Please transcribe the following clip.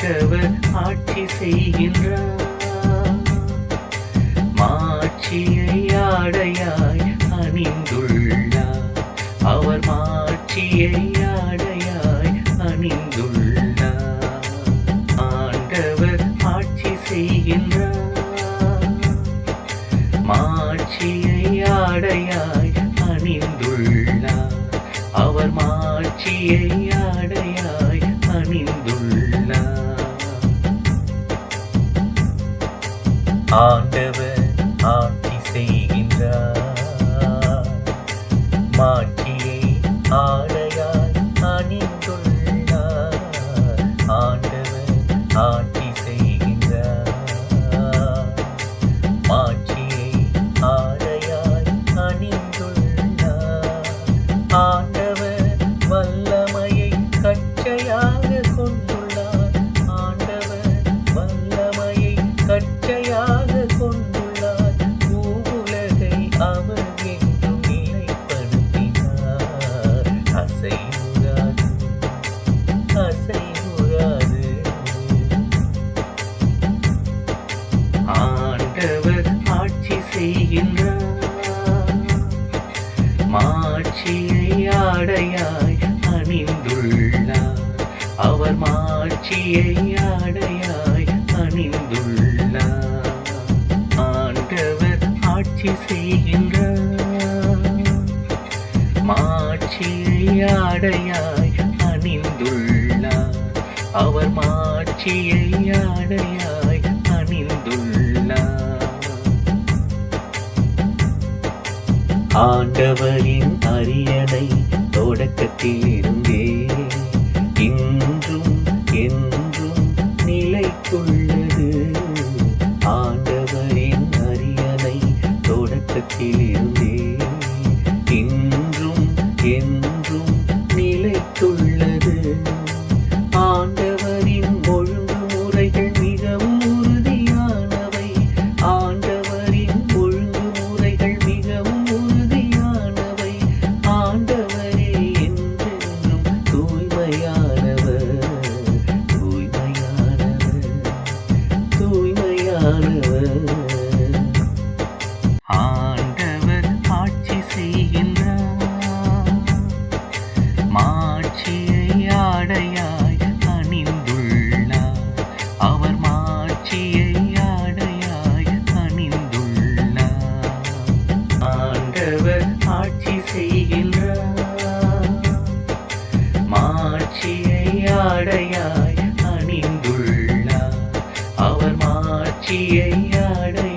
ஆண்டவர் ஆட்சி செய்கின்றார். மாட்சியை ஆடையாய் அணிந்துள்ளார். அவர் மாட்சியை ஆடையாய் அணிந்துள்ளார். ஆண்டவர் ஆட்சி செய்கின்றார். மாட்சியை ஆடையாய் அணிந்துள்ளார். அவர் மாட்சியை ஆண்டவர் ஆட்சி செய்கின்றார். மாட்சியை ஆட மாட்சியை ஆடையாய் அணிந்துள்ளார். அவர் மாட்சியை ஆடையாய் அணிந்துள்ளார். ஆண்டவர் ஆட்சி செய்கின்றார் மாட்சியை ஆடையாய் அணிந்துள்ளார் அவர் மாட்சியை ஆடையாய் ஆண்டவரின் அரியணை தொடக்கத்தில் இருந்தே இன்றும் என்றும் நிலைத்துள்ளது. ஆண்டவரின் அரியணை தொடக்கத்தில் இருந்தே இன்றும் என்றும் நிலைத்துள்ளது. தூய்மையானவர் ஆண்டவர் ஆட்சி செய்கின்றார். மாட்சியை ஆடையாய் அணிந்துள்ளார். அவர் மாட்சியை ஆடையாய் அணிந்துள்ளார். ஆண்டவர் ஆட்சி செய்கின்றார். மாட்சியை ஆடையாய் ஆக்கிய ஆடை